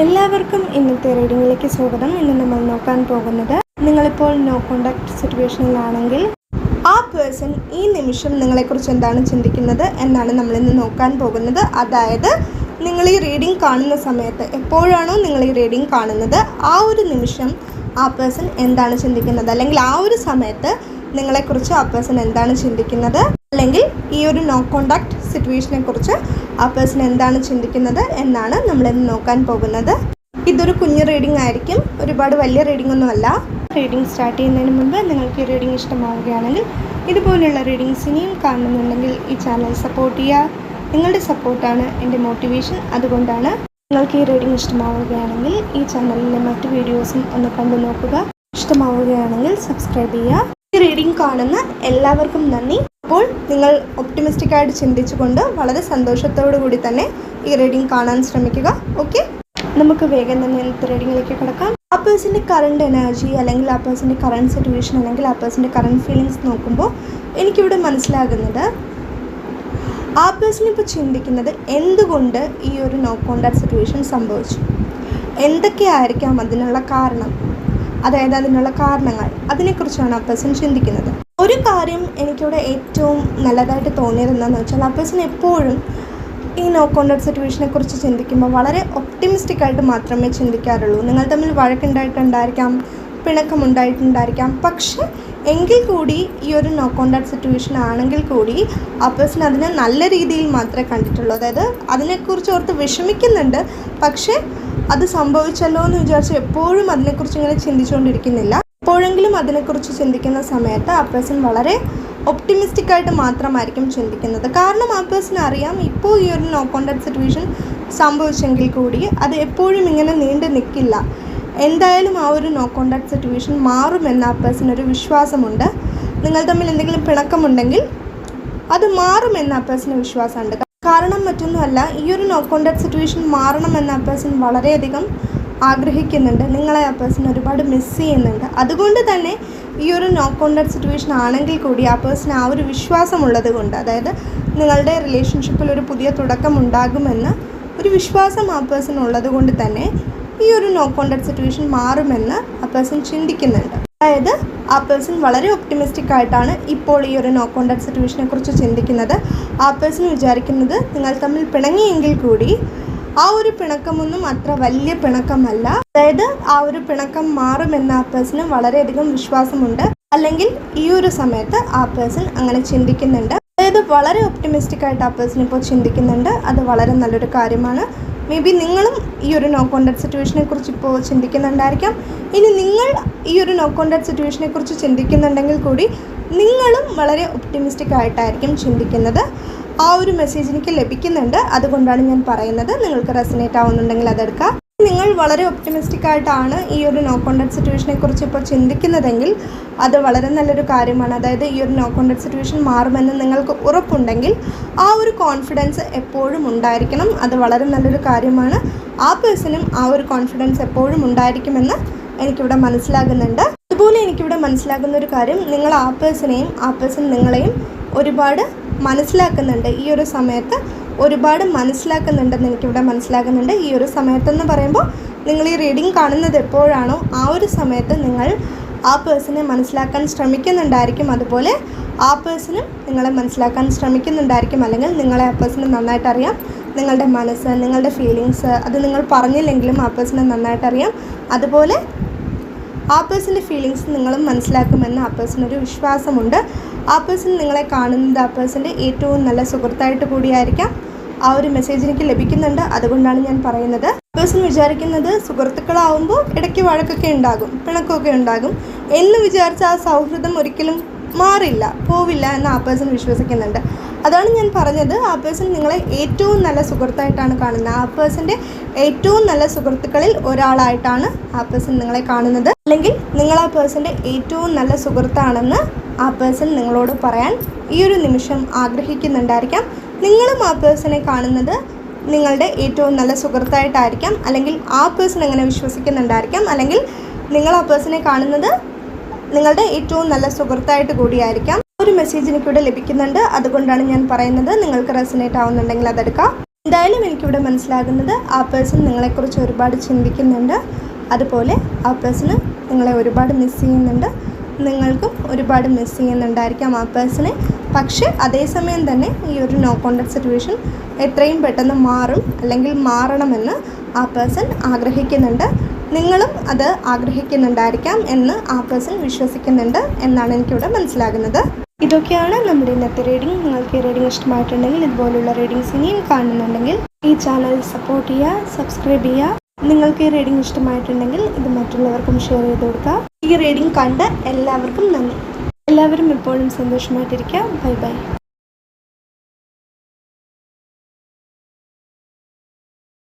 എല്ലാവർക്കും ഇന്നത്തെ റീഡിങ്ങിലേക്ക് സ്വാഗതം. ഇന്ന് നമ്മൾ നോക്കാൻ പോകുന്നത് നിങ്ങളിപ്പോൾ നോ കോണ്ടാക്ട് സിറ്റുവേഷനിലാണെങ്കിൽ ആ പേഴ്സൺ ഈ നിമിഷം നിങ്ങളെക്കുറിച്ച് എന്താണ് ചിന്തിക്കുന്നത് എന്നാണ് നമ്മൾ ഇന്ന് നോക്കാൻ പോകുന്നത്. അതായത് നിങ്ങൾ ഈ റീഡിംഗ് കാണുന്ന സമയത്ത് എപ്പോഴാണോ നിങ്ങൾ ഈ റീഡിംഗ് കാണുന്നത് ആ ഒരു നിമിഷം ആ പേഴ്സൺ എന്താണ് ചിന്തിക്കുന്നത്? അല്ലെങ്കിൽ ആ ഒരു സമയത്ത് നിങ്ങളെക്കുറിച്ച് ആ പേഴ്സൺ എന്താണ് ചിന്തിക്കുന്നത്? അല്ലെങ്കിൽ ഈ ഒരു നോ കോണ്ടാക്ട് സിറ്റുവേഷനെ കുറിച്ച് ആ പേഴ്സൺ എന്താണ് ചിന്തിക്കുന്നത് എന്നാണ് നമ്മൾ ഇന്ന് നോക്കാൻ പോകുന്നത്. ഇതൊരു കുഞ്ഞു റീഡിംഗ് ആയിരിക്കും. ഒരുപാട് വലിയ റീഡിംഗ് ഒന്നുമല്ല റീഡിംഗ് സ്റ്റാർട്ട് ചെയ്യുന്നതിന് മുമ്പ് നിങ്ങൾക്ക് ഈ റീഡിംഗ് ഇഷ്ടമാവുകയാണെങ്കിൽ ഇതുപോലെയുള്ള റീഡിങ്സ് ഇനിയും കാണുന്നുണ്ടെങ്കിൽ ഈ ചാനൽ സപ്പോർട്ട് ചെയ്യുക. നിങ്ങളുടെ സപ്പോർട്ടാണ് എന്റെ മോട്ടിവേഷൻ അതുകൊണ്ടാണ് നിങ്ങൾക്ക് ഈ റീഡിംഗ് ഇഷ്ടമാവുകയാണെങ്കിൽ ഈ ചാനലിലെ മറ്റ് വീഡിയോസും ഒന്ന് കണ്ടു നോക്കുക. ഇഷ്ടമാവുകയാണെങ്കിൽ സബ്സ്ക്രൈബ് ചെയ്യുക. റീഡിംഗ് കാണുന്ന എല്ലാവർക്കും നന്ദി. അപ്പോൾ നിങ്ങൾ ഒപ്റ്റിമിസ്റ്റിക് ആയിട്ട് ചിന്തിച്ചുകൊണ്ട് വളരെ സന്തോഷത്തോടു കൂടി തന്നെ ഈ റീഡിംഗ് കാണാൻ ശ്രമിക്കുക. ഓക്കെ നമുക്ക് വേഗം തന്നെ ഇന്നത്തെ റീഡിങ്ങിലേക്ക് കിടക്കാം. ആ പേഴ്സന്റെ കറണ്ട് എനർജി അല്ലെങ്കിൽ ആ പേഴ്സന്റെ കറണ്ട് സിറ്റുവേഷൻ അല്ലെങ്കിൽ ആ പേഴ്സന്റെ കറണ്ട് ഫീലിങ്സ് നോക്കുമ്പോൾ എനിക്കിവിടെ മനസ്സിലാകുന്നത് ആ പേഴ്സൺ ഇപ്പോൾ ചിന്തിക്കുന്നത് എന്തുകൊണ്ട് ഈ ഒരു നോ കോണ്ടാക്ട് സിറ്റുവേഷൻ സംഭവിച്ചു? എന്തൊക്കെയായിരിക്കാം അതിനുള്ള കാരണം? അതായത് അതിനുള്ള കാരണങ്ങൾ. അതിനെക്കുറിച്ചാണ് പേഴ്സൺ ചിന്തിക്കുന്നത്. ഒരു കാര്യം എനിക്കിവിടെ ഏറ്റവും നല്ലതായിട്ട് തോന്നിയത് എന്താണെന്ന് വെച്ചാൽ പേഴ്സൺ എപ്പോഴും ഈ നോ കോണ്ടാക്ട് സിറ്റുവേഷനെ കുറിച്ച് ചിന്തിക്കുമ്പോൾ വളരെ ഒപ്റ്റിമിസ്റ്റിക് ആയിട്ട് മാത്രമേ ചിന്തിക്കാറുള്ളൂ. നിങ്ങൾ തമ്മിൽ വഴക്കുണ്ടായിട്ടുണ്ടായിരിക്കാം പിണക്കമുണ്ടായിട്ടുണ്ടായിരിക്കാം. പക്ഷെ എങ്കിൽ കൂടി ഈ ഒരു നോ കോണ്ടാക്ട് സിറ്റുവേഷൻ ആണെങ്കിൽ കൂടി ആ പേഴ്സൺ അതിനെ നല്ല രീതിയിൽ മാത്രമേ കണ്ടിട്ടുള്ളൂ. അതായത് അതിനെക്കുറിച്ച് ഓർത്ത് വിഷമിക്കുന്നുണ്ട്. പക്ഷേ അത് സംഭവിച്ചല്ലോ എന്ന് വിചാരിച്ച് എപ്പോഴും അതിനെക്കുറിച്ച് ഇങ്ങനെ ചിന്തിച്ചുകൊണ്ടിരിക്കുന്നില്ല. എപ്പോഴെങ്കിലും അതിനെക്കുറിച്ച് ചിന്തിക്കുന്ന സമയത്ത് ആ പേഴ്സൺ വളരെ ഒപ്റ്റിമിസ്റ്റിക് ആയിട്ട് മാത്രമായിരിക്കും ചിന്തിക്കുന്നത്. കാരണം ആ പേഴ്സൺ അറിയാം ഇപ്പോൾ ഈ ഒരു നോ കോണ്ടാക്ട് സിറ്റുവേഷൻ സംഭവിച്ചെങ്കിൽ കൂടി അത് എപ്പോഴും ഇങ്ങനെ നീണ്ടു നിൽക്കില്ല എന്തായാലും ആ ഒരു നോ കോണ്ടാക്ട് സിറ്റുവേഷൻ മാറുമെന്ന് ആ പേഴ്സണൊരു വിശ്വാസമുണ്ട്. നിങ്ങൾ തമ്മിൽ എന്തെങ്കിലും പിണക്കമുണ്ടെങ്കിൽ അത് മാറുമെന്ന് ആ പേഴ്സണ് വിശ്വാസമുണ്ട്. കാരണം മറ്റൊന്നുമല്ല ഈ ഒരു നോ കോണ്ടാക്ട് സിറ്റുവേഷൻ മാറണമെന്ന് ആ പേഴ്സൺ വളരെയധികം ആഗ്രഹിക്കുന്നുണ്ട്. നിങ്ങളെ ആ പേഴ്സൺ ഒരുപാട് മിസ് ചെയ്യുന്നുണ്ട്. അതുകൊണ്ട് തന്നെ ഈ ഒരു നോ കോണ്ടാക്ട് സിറ്റുവേഷൻ ആണെങ്കിൽ കൂടി ആ പേഴ്സൺ ആ ഒരു വിശ്വാസമുള്ളത് കൊണ്ട് അതായത് നിങ്ങളുടെ റിലേഷൻഷിപ്പിൽ ഒരു പുതിയ തുടക്കം ഉണ്ടാകുമെന്ന് ഒരു വിശ്വാസം ആ പേഴ്സൺ ഉള്ളത് കൊണ്ട് തന്നെ ഈ ഒരു നോ കോണ്ടാക്ട് സിറ്റുവേഷൻ മാറുമെന്ന് ആ പേഴ്സൺ ചിന്തിക്കുന്നുണ്ട്. അതായത് ആ പേഴ്സൺ വളരെ ഒപ്റ്റിമിസ്റ്റിക് ആയിട്ടാണ് ഇപ്പോൾ ഈ ഒരു നോ കോണ്ടാക്ട് സിറ്റുവേഷനെ കുറിച്ച് ചിന്തിക്കുന്നത്. ആ പേഴ്സൺ വിചാരിക്കുന്നത് നിങ്ങൾ തമ്മിൽ പിണങ്ങിയെങ്കിൽ കൂടി ആ ഒരു പിണക്കമൊന്നും അത്ര വലിയ പിണക്കമല്ല. അതായത് ആ ഒരു പിണക്കം മാറുമെന്ന് ആ പേഴ്സണ് വളരെയധികം വിശ്വാസമുണ്ട്. അല്ലെങ്കിൽ ഈ ഒരു സമയത്ത് ആ പേഴ്സൺ അങ്ങനെ ചിന്തിക്കുന്നുണ്ട്. അതായത് വളരെ ഒപ്റ്റിമിസ്റ്റിക് ആയിട്ട് ആ പേഴ്സൺ ഇപ്പോൾ ചിന്തിക്കുന്നുണ്ട്. അത് വളരെ നല്ലൊരു കാര്യമാണ്. മേ ബി നിങ്ങളും ഈ ഒരു നോ കോണ്ടാക്ട് സിറ്റുവേഷനെ കുറിച്ച് ഇപ്പോൾ ചിന്തിക്കുന്നുണ്ടായിരിക്കാം. ഇനി നിങ്ങൾ ഈ ഒരു നോ കോണ്ടാക്ട് സിറ്റുവേഷനെ കുറിച്ച് ചിന്തിക്കുന്നുണ്ടെങ്കിൽ കൂടി നിങ്ങളും വളരെ ഒപ്റ്റിമിസ്റ്റിക് ആയിട്ടായിരിക്കും ചിന്തിക്കുന്നത്. ആ ഒരു മെസ്സേജ് എനിക്ക് ലഭിക്കുന്നുണ്ട്. അതുകൊണ്ടാണ് ഞാൻ പറയുന്നത്. നിങ്ങൾക്ക് റെസിനേറ്റ് ആവുന്നുണ്ടെങ്കിൽ അതെടുക്കാം. നിങ്ങൾ വളരെ ഒപ്റ്റിമിസ്റ്റിക് ആയിട്ടാണ് ഈ ഒരു നോ കോണ്ടാക്ട് സിറ്റുവേഷനെ കുറിച്ച് ഇപ്പോൾ ചിന്തിക്കുന്നതെങ്കിൽ അത് വളരെ നല്ലൊരു കാര്യമാണ്. അതായത് ഈ ഒരു നോ കോണ്ടാക്ട് സിറ്റുവേഷൻ മാറുമെന്ന് നിങ്ങൾക്ക് ഉറപ്പുണ്ടെങ്കിൽ ആ ഒരു കോൺഫിഡൻസ് എപ്പോഴും ഉണ്ടായിരിക്കണം. അത് വളരെ നല്ലൊരു കാര്യമാണ്. ആ പേഴ്സണും ആ ഒരു കോൺഫിഡൻസ് എപ്പോഴും ഉണ്ടായിരിക്കുമെന്ന് എനിക്കിവിടെ മനസ്സിലാകുന്നുണ്ട്. അതുപോലെ എനിക്കിവിടെ മനസ്സിലാകുന്ന ഒരു കാര്യം നിങ്ങൾ ആ പേഴ്സണെയും ആ പേഴ്സൺ നിങ്ങളെയും ഒരുപാട് മനസ്സിലാക്കുന്നുണ്ട് ഈ ഒരു സമയത്ത്. ഒരുപാട് മനസ്സിലാക്കുന്നുണ്ടെന്ന് എനിക്കിവിടെ മനസ്സിലാകുന്നുണ്ട് ഈ ഒരു സമയത്തെന്ന് പറയുമ്പോൾ നിങ്ങൾ ഈ റീഡിങ് കാണുന്നത് എപ്പോഴാണോ ആ ഒരു സമയത്ത് നിങ്ങൾ ആ പേഴ്സണെ മനസ്സിലാക്കാൻ ശ്രമിക്കുന്നുണ്ടായിരിക്കും. അതുപോലെ ആ പേഴ്സണും നിങ്ങളെ മനസ്സിലാക്കാൻ ശ്രമിക്കുന്നുണ്ടായിരിക്കും. അല്ലെങ്കിൽ നിങ്ങളെ ആ പേഴ്സണെ നന്നായിട്ട് അറിയാം നിങ്ങളുടെ മനസ്സ് നിങ്ങളുടെ ഫീലിങ്സ് അത് നിങ്ങൾ പറഞ്ഞില്ലെങ്കിലും ആ പേഴ്സണെ നന്നായിട്ട് അറിയാം അതുപോലെ ആ പേഴ്സന്റെ ഫീലിങ്സ് നിങ്ങളും മനസ്സിലാക്കുമെന്ന് ആ പേഴ്സണൊരു വിശ്വാസമുണ്ട്. ആ പേഴ്സൺ നിങ്ങളെ കാണുന്നത് ആ പേഴ്സന്റെ ഏറ്റവും നല്ല സുഹൃത്തായിട്ട് കൂടിയായിരിക്കാം. ആ ഒരു മെസ്സേജ് എനിക്ക് ലഭിക്കുന്നുണ്ട്. അതുകൊണ്ടാണ് ഞാൻ പറയുന്നത്. പേഴ്സൺ വിചാരിക്കുന്നത് സുഹൃത്തുക്കളാവുമ്പോൾ ഇടയ്ക്ക് വഴക്കൊക്കെ ഉണ്ടാകും പിണക്കമൊക്കെ ഉണ്ടാകും എന്ന് വിചാരിച്ച ആ സൗഹൃദം ഒരിക്കലും മാറില്ല പോവില്ല എന്ന് ആ പേഴ്സൺ വിശ്വസിക്കുന്നുണ്ട്. അതാണ് ഞാൻ പറഞ്ഞത്. ആ പേഴ്സൺ നിങ്ങളെ ഏറ്റവും നല്ല സുഹൃത്തായിട്ടാണ് കാണുന്നത്. ആ പേഴ്സന്റെ ഏറ്റവും നല്ല സുഹൃത്തുക്കളിൽ ഒരാളായിട്ടാണ് ആ പേഴ്സൺ നിങ്ങളെ കാണുന്നത്. അല്ലെങ്കിൽ നിങ്ങൾ ആ പേഴ്സന്റെ ഏറ്റവും നല്ല സുഹൃത്താണെന്ന് ആ പേഴ്സൺ നിങ്ങളോട് പറയാൻ ഈ ഒരു നിമിഷം ആഗ്രഹിക്കുന്നുണ്ടായിരിക്കാം. നിങ്ങളും ആ പേഴ്സണെ കാണുന്നത് നിങ്ങളുടെ ഏറ്റവും നല്ല സുഹൃത്തായിട്ടായിരിക്കാം. അല്ലെങ്കിൽ ആ പേഴ്സൺ എങ്ങനെ വിശ്വസിക്കുന്നുണ്ടായിരിക്കാം. അല്ലെങ്കിൽ നിങ്ങൾ ആ പേഴ്സണെ കാണുന്നത് നിങ്ങളുടെ ഏറ്റവും നല്ല സുഹൃത്തായിട്ട് കൂടിയായിരിക്കാം. ഒരു മെസ്സേജ് എനിക്കിവിടെ ലഭിക്കുന്നുണ്ട്. അതുകൊണ്ടാണ് ഞാൻ പറയുന്നത് നിങ്ങൾക്ക് റെസിനേറ്റ് ആവുന്നുണ്ടെങ്കിൽ അതെടുക്കാം. എന്തായാലും എനിക്കിവിടെ മനസ്സിലാകുന്നത് ആ പേഴ്സൺ നിങ്ങളെക്കുറിച്ച് ഒരുപാട് ചിന്തിക്കുന്നുണ്ട്. അതുപോലെ ആ പേഴ്സണ് നിങ്ങളെ ഒരുപാട് മിസ് ചെയ്യുന്നുണ്ട്. നിങ്ങൾക്കും ഒരുപാട് മിസ് ചെയ്യുന്നുണ്ടായിരിക്കാം ആ പേഴ്സണെ പക്ഷേ അതേസമയം തന്നെ ഈ ഒരു നോ കോണ്ടാക്ട് സിറ്റുവേഷൻ എത്രയും പെട്ടെന്ന് മാറും അല്ലെങ്കിൽ മാറണമെന്ന് ആ പേഴ്സൺ ആഗ്രഹിക്കുന്നുണ്ട്. നിങ്ങളും അത് ആഗ്രഹിക്കുന്നുണ്ടായിരിക്കാം എന്ന് ആ പേഴ്സൺ വിശ്വസിക്കുന്നുണ്ട് എന്നാണ് എനിക്കിവിടെ മനസ്സിലാകുന്നത്. ഇതൊക്കെയാണ് നമ്മുടെ ഇന്നത്തെ റീഡിംഗ് നിങ്ങൾക്ക് ഈ റീഡിംഗ് ഇഷ്ടമായിട്ടുണ്ടെങ്കിൽ ഇതുപോലുള്ള റീഡിങ്സ് ഇനിയും കാണുന്നുണ്ടെങ്കിൽ ഈ ചാനൽ സപ്പോർട്ട് ചെയ്യുക സബ്സ്ക്രൈബ് ചെയ്യുക. നിങ്ങൾക്ക് ഈ റീഡിംഗ് ഇഷ്ടമായിട്ടുണ്ടെങ്കിൽ ഇത് മറ്റുള്ളവർക്കും ഷെയർ ചെയ്ത് കൊടുക്കുക. ഈ റീഡിംഗ് കണ്ട എല്ലാവർക്കും നന്ദി. എല്ലാവരും എപ്പോഴും സന്തോഷമായിട്ടിരിക്കുക. Bye bye